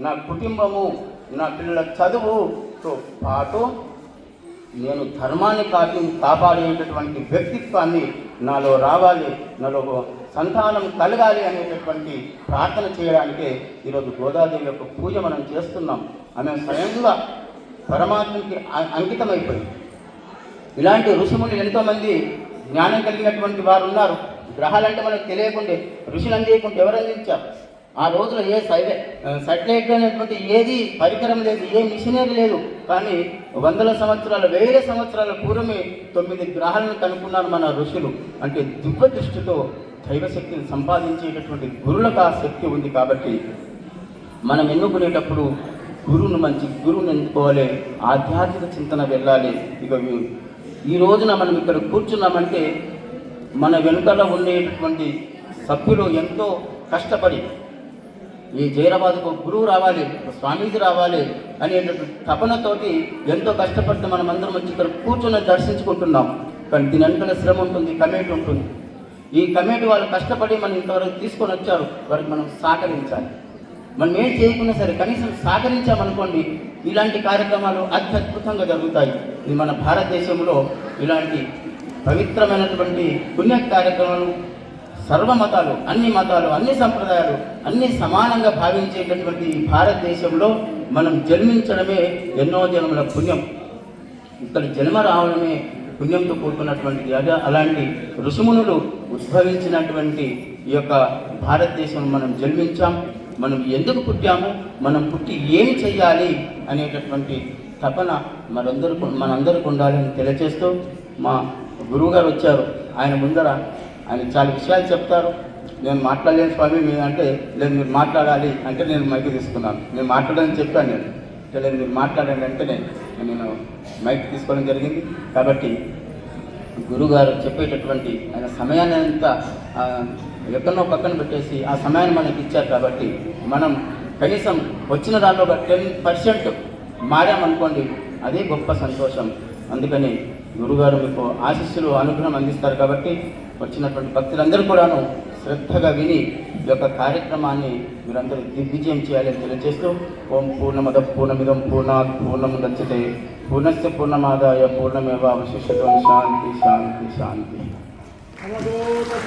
నా కుటుంబము నా పిల్లల చదువుతో పాటు నేను ధర్మాన్ని కాపీ కాపాడేటటువంటి వ్యక్తిత్వాన్ని నాలో రావాలి నాలో సంతానం కలగాలి అనేటటువంటి ప్రార్థన చేయడానికే ఈరోజు గోదాదేవి యొక్క పూజ మనం చేస్తున్నాం. ఆమె స్వయంగా పరమాత్మకి అంకితమైపోయింది. ఇలాంటి ఋషుములు ఎంతోమంది జ్ఞానం కలిగినటువంటి వారు ఉన్నారు. గ్రహాలంటే మనకు తెలియకుండా ఋషులు అందియకుంటే ఎవరు అందించారు? ఆ రోజులో ఏ సైలే సెటిలైట్ అనేటువంటి ఏది పరికరం లేదు ఏ మిషనరీ లేదు. కానీ వందల సంవత్సరాల వేల సంవత్సరాల పూర్వమే తొమ్మిది గ్రహాలను కనుక్కున్నారు మన ఋషులు. అంటే దివ్య దృష్టితో దైవశక్తిని సంపాదించేటటువంటి గురులకు ఆ శక్తి ఉంది కాబట్టి మనం ఎన్నుకునేటప్పుడు గురువును మంచి గురువుని ఎన్నుకోవాలి ఆధ్యాత్మిక చింతన వెళ్ళాలి. ఇక ఈ- ఈ రోజున మనం ఇక్కడ కూర్చున్నామంటే మన వెనుకలో ఉండేటటువంటి సభ్యులు ఎంతో కష్టపడి ఈ జైరాబాద్కు గురువు రావాలి ఒక స్వామీజీ రావాలి అనేటటువంటి తపనతోటి ఎంతో కష్టపడితే మనం అందరం వచ్చి ఇక్కడ కూర్చొని దర్శించుకుంటున్నాం. కానీ దీని వెనుకల శ్రమ ఉంటుంది కమిటీ ఉంటుంది. ఈ కమిటీ వాళ్ళు కష్టపడి మనం ఇంతవరకు తీసుకొని వచ్చారు వారికి మనం సహకరించాలి. మనం ఏం చేయకున్నా సరే కనీసం సహకరించామనుకోండి ఇలాంటి కార్యక్రమాలు అత్యద్భుతంగా జరుగుతాయి. ఇది మన భారతదేశంలో ఇలాంటి పవిత్రమైనటువంటి పుణ్య కార్యక్రమాలు సర్వ మతాలు అన్ని మతాలు అన్ని సంప్రదాయాలు అన్ని సమానంగా భావించేటటువంటి ఈ భారతదేశంలో మనం జన్మించడమే ఎన్నో జన్మల పుణ్యం. ఇక్కడ జన్మ రావడమే పుణ్యంతో కూడుకున్నటువంటి అదే అలాంటి ఋషిమునులు ఉద్భవించినటువంటి ఈ యొక్క భారతదేశం మనం జన్మించాం. మనం ఎందుకు పుట్టాము? మనం పుట్టి ఏమి చెయ్యాలి అనేటటువంటి తపన మనందరికి మనందరికి ఉండాలని తెలియజేస్తూ మా గురువుగారు వచ్చారు. ఆయన ముందర ఆయన చాలా విషయాలు చెప్తారు. నేను మాట్లాడలేను స్వామి మీరు అంటే లేదు మీరు మాట్లాడాలి అంటే నేను మైక్ తీసుకున్నాను. నేను మాట్లాడని చెప్పాను నేను. అంటే లేదు మీరు మాట్లాడండి వెంటనే నేను మైక్ తీసుకోవడం జరిగింది. కాబట్టి గురుగారు చెప్పేటటువంటి ఆయన సమయాన్ని అంత ఎక్కడో పక్కన పెట్టేసి ఆ సమయాన్ని మనకి ఇచ్చారు కాబట్టి మనం కనీసం వచ్చిన దాంట్లో ఒక టెన్ పర్సెంట్ మారామనుకోండి అదే గొప్ప సంతోషం. అందుకని గురుగారు మీకు ఆశీస్సులు అనుగ్రహం అందిస్తారు కాబట్టి వచ్చినటువంటి భక్తులందరూ కూడాను శ్రద్ధగా విని ఈ యొక్క కార్యక్రమాన్ని మీరందరూ దిగ్విజయం చేయాలని తెలియజేస్తూ ఓం పూర్ణమద పూర్ణమిదం పూర్ణ పూర్ణము దచ్చతే పూర్ణస్య పూర్ణమాదాయ పూర్ణమేవ అవశిష్టం శాంతి శాంతి. శాంతి